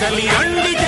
కదలి రండి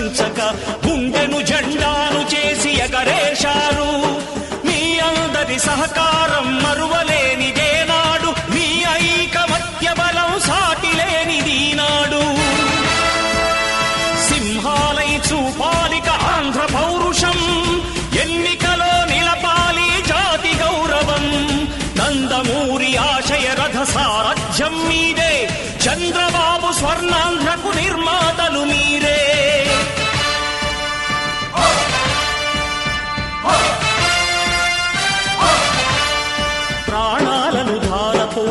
విశ్రమించక గుండెను జెండాను చేసి ఎగరేశారు. మీ అందరి సహకారం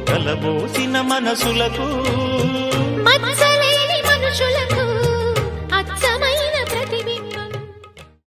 కలబోసిన మనసులకు